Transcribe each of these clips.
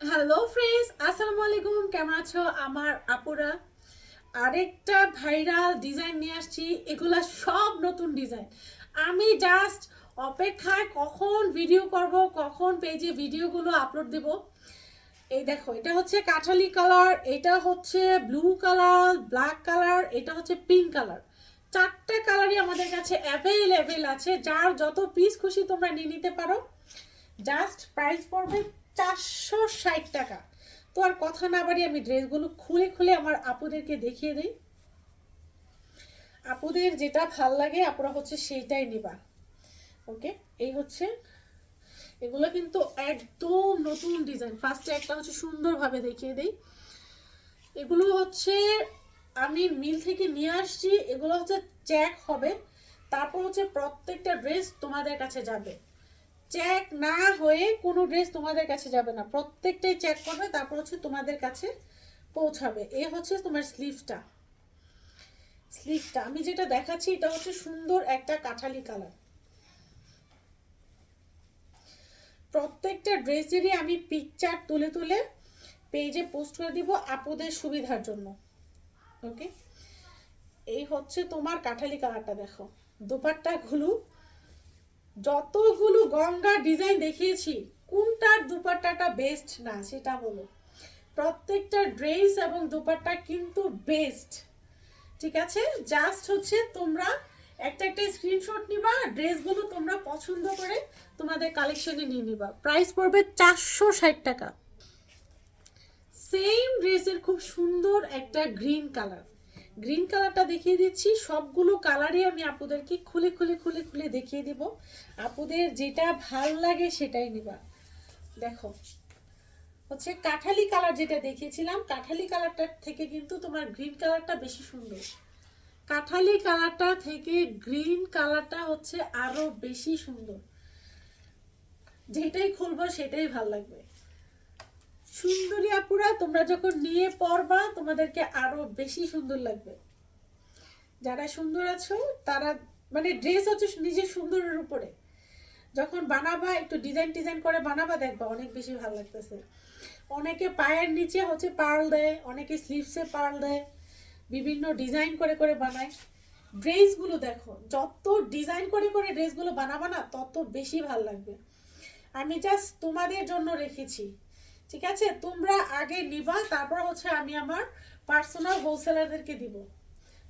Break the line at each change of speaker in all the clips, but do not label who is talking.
Hello friends আসসালামু আলাইকুম কেমন আছো? আমার আপুরা, আরেকটা ভাইরাল ডিজাইন নিয়ে আসছি। এগুলা সব নতুন ডিজাইন আমি জাস্ট অপেক্ষায় কখন ভিডিও করব, কখন পেজে ভিডিওগুলো আপলোড দেব। এই দেখো, এটা হচ্ছে কাঠালি কালার এটা হচ্ছে ব্লু কালার ব্ল্যাক কালার এটা হচ্ছে পিঙ্ক কালার চারটা কালারই আমাদের কাছে অ্যাভেলেবেল আছে। যার যত পিস খুশি তোমরা নিয়ে নিতে পারো। জাস্ট প্রাইস পড়বে চারশো ষাট টাকা। তো আর কথা না বাড়ি আমি ড্রেসগুলো খুলে খুলে আমার আপুদেরকে দেখিয়ে দিই। আপুদের যেটা ভালো লাগে আপুরা হচ্ছে সেইটাই নিবা। ওকে এই হচ্ছে, এগুলো কিন্তু একদম নতুন ডিজাইন। ফার্স্টে একটা হচ্ছে সুন্দরভাবে দেখিয়ে দিই। এগুলো হচ্ছে আমি মিল থেকে নিয়ে আসছি। এগুলো হচ্ছে চেক হবে। তারপর হচ্ছে প্রত্যেকটা ড্রেস তোমাদের কাছে যাবে। চেক না হয়ে কোনো ড্রেস তোমাদের কাছে যাবে না। প্রত্যেকটাই চেক করবে, তারপর হচ্ছে তোমাদের কাছে পৌঁছাবে। এ হচ্ছে তোমার স্লিভটা স্লিভটা আমি যেটা দেখাচ্ছি, এটা হচ্ছে সুন্দর একটা কাঠালি কালার প্রত্যেকটা ড্রেসেরই আমি পিকচার তুলে তুলে পেজে পোস্ট করে দিব আপুদের সুবিধার জন্য। ওকে এই হচ্ছে তোমার কাঠালি কালারটা দেখো। দুপারটা দুপাট্টাগুলো যতগুলো গঙ্গা ডিজাইন দেখিয়েছি, কোনটার দুপাট্টাটা বেস্ট না সেটা বলো। প্রত্যেকটা ড্রেস এবং দুপাট্টা কিন্তু বেস্ট ঠিক আছে? জাস্ট হচ্ছে তোমরা একটা একটা স্ক্রিনশট নিবা ড্রেসগুলো তোমরা পছন্দ করে তোমাদের কালেকশনে নিয়ে নিবা। প্রাইস পড়বে চারশো ষাট টাকা। সেম ড্রেসের খুব সুন্দর একটা গ্রিন কালার গ্রিন কালারটা দেখিয়ে দিচ্ছি। সবগুলো কালারই আমি আপুদেরকে খুলে খুলে খুলে খুলে দেখিয়ে দিব। আপুদের যেটা ভালো লাগে সেটাই নিবা। দেখো, হচ্ছে কাঠালি কালার যেটা দেখিয়েছিলাম, কাঠালি কালারটার থেকে কিন্তু তোমার গ্রিন কালারটা বেশি সুন্দর। কাঠালি কালারটা থেকে গ্রিন কালারটা হচ্ছে আরও বেশি সুন্দর। যেটাই খুলবো সেটাই ভালো লাগবে। সুন্দরী আপুরা, তোমরা যখন নিয়ে পড়বা, তোমাদেরকে আরও বেশি সুন্দর লাগবে। যারা সুন্দর আছো, তারা মানে ড্রেস হচ্ছে নিজের সুন্দরের উপরে। যখন বানাবা, একটু ডিজাইন ডিজাইন করে বানাবা, দেখবা অনেক বেশি ভালো লাগতেছে। অনেকে পায়ের নিচে হচ্ছে পার্ল দেয়, অনেকে স্লিভসে পার্ল দেয়, বিভিন্ন ডিজাইন করে করে বানায়। ড্রেসগুলো দেখো, যত ডিজাইন করে করে ড্রেসগুলো বানাবা না, তত বেশি ভালো লাগবে। আমি জাস্ট তোমাদের জন্য রেখেছি। ঠিক আছে? তোমরা আগে নিবা, তারপর হচ্ছে আমি আমার পার্সোনাল হোলসেলারদেরকে দিব।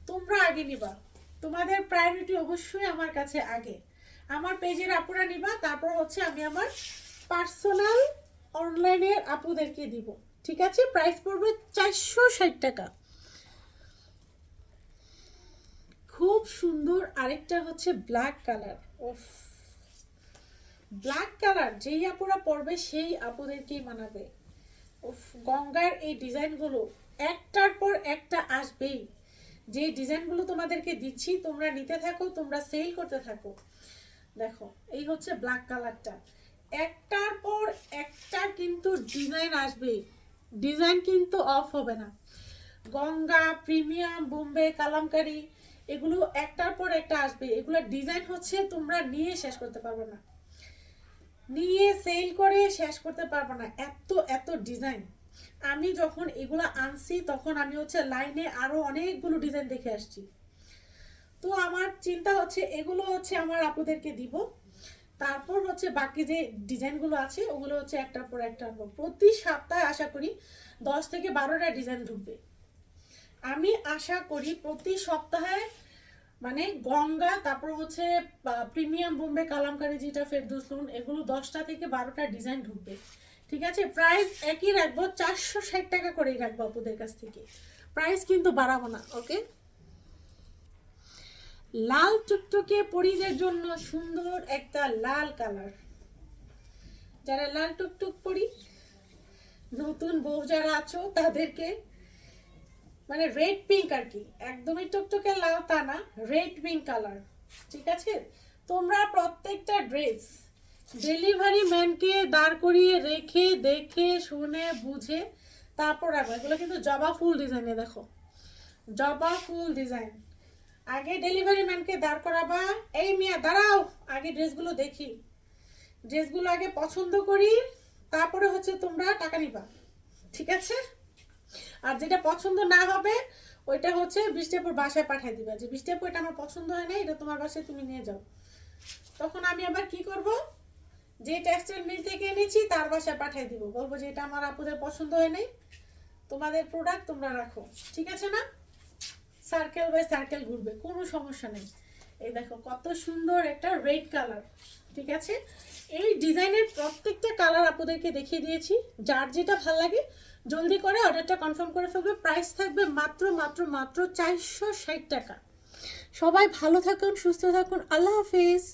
তোমরা আগে নিবা। তোমাদের প্রায়োরিটি অবশ্যই আমার কাছে আগে। আমার পেজের আপুরা নিবা, তারপর হচ্ছে আমি আমার পার্সোনাল অনলাইনের আপুদেরকে দিব। ঠিক আছে? প্রাইস পড়বে চারশো ষাট টাকা। খুব সুন্দর আরেকটা হচ্ছে black colour of black colour যেই আপুরা পরবে, সেই আপুদেরকেই মানাবে। গঙ্গার এই ডিজাইনগুলো, একটার পর একটা আসবেই। যে ডিজাইনগুলো তোমাদেরকে দিচ্ছি, তোমরা নিতে থাকো, তোমরা সেল করতে থাকো। দেখো, এই হচ্ছে ব্ল্যাক কালারটা একটার পর একটা কিন্তু ডিজাইন আসবেই। ডিজাইন কিন্তু অফ হবে না। গঙ্গা, প্রিমিয়াম, বোম্বে, কালামকারি, এগুলো একটার পর একটা আসবে। এগুলো ডিজাইন হচ্ছে তোমরা নিয়ে শেষ করতে পারবে না। নিয়ে সেল করে শেষ করতে পারব না। এত এত ডিজাইন আমি যখন এগুলো আনছি, তখন আমি হচ্ছে লাইনে আরও অনেকগুলো ডিজাইন দেখে আসছি। তো আমার চিন্তা হচ্ছে, এগুলো হচ্ছে আমার আপুদেরকে দিব। তারপর হচ্ছে বাকি যে ডিজাইনগুলো আছে, ওগুলো হচ্ছে একটার পর একটা আনব। প্রতি সপ্তাহে আশা করি দশ থেকে বারোটা ডিজাইন ঢুকবে। আমি আশা করি প্রতি সপ্তাহে মানে গঙ্গা, তারপর হচ্ছে প্রিমিয়াম বোম্বে, কালামকারি যেটা ফেরদুস লোন এগুলো দশটা থেকে বারোটা ডিজাইন ঢুকবে। ঠিক আছে? প্রাইস একই রাখব, চারশো ষাট টাকা করেই রাখব আপুদের কাছ থেকে। প্রাইস কিন্তু বাড়াবো না, ওকে? লাল টুকটুকে পরিদের জন্য সুন্দর একটা লাল কালার। যারা লাল টুকটুক পরি, নতুন বউ যারা আছো, তাদেরকে মানে রেড পিঙ্ক আর কি। একদমই টকটকে লাল তা না রেড পিঙ্ক কালার ঠিক আছে? তোমরা প্রত্যেকটা ড্রেস ডেলিভারি ম্যানকে দাঁড় করিয়ে রেখে, দেখে, শুনে, বুঝে, তারপর রাখব এগুলো কিন্তু জবা ফুল ডিজাইনে দেখো। জবা ফুল ডিজাইন আগে ডেলিভারি ম্যানকে দাঁড় করাবা। এই মিয়া, দাঁড়াও! আগে ড্রেসগুলো দেখি। ড্রেসগুলো আগে পছন্দ করি, তারপরে হচ্ছে তোমরা টাকা নিবা। ঠিক আছে? আর যেটা পছন্দ না হবে, ওইটা হচ্ছে বৃষ্টিপুর বাসায় পাঠিয়ে দিবা। যে বৃষ্টিপুর এটা আমার পছন্দ হয় না এটা তোমার বাসায় তুমি নিয়ে যাও। তখন আমি আবার কি করব? যে টেক্সটাইল মিল থেকে এনেছি, তার বাসায় পাঠিয়ে দিব। বলব যে এটা আমার আপুদের পছন্দ হয় নাই, তোমাদের প্রোডাক্ট তোমরা রাখো। ঠিক আছে না? সার্কেল বাই সার্কেল ঘুরবে, কোনো সমস্যা নেই। এই দেখো, কত সুন্দর একটা রেড কালার ঠিক আছে? এই ডিজাইনের প্রত্যেকটা কালার আপনাদেরকে দেখিয়ে দিয়েছি, যার যেটা ভালো লাগে, জলদি করে অর্ডারটা কনফার্ম করে ফেলবে। প্রাইস থাকবে মাত্র মাত্র মাত্র চারশো ষাট টাকা। সবাই ভালো থাকুন, সুস্থ থাকুন, আল্লাহ হাফিজ।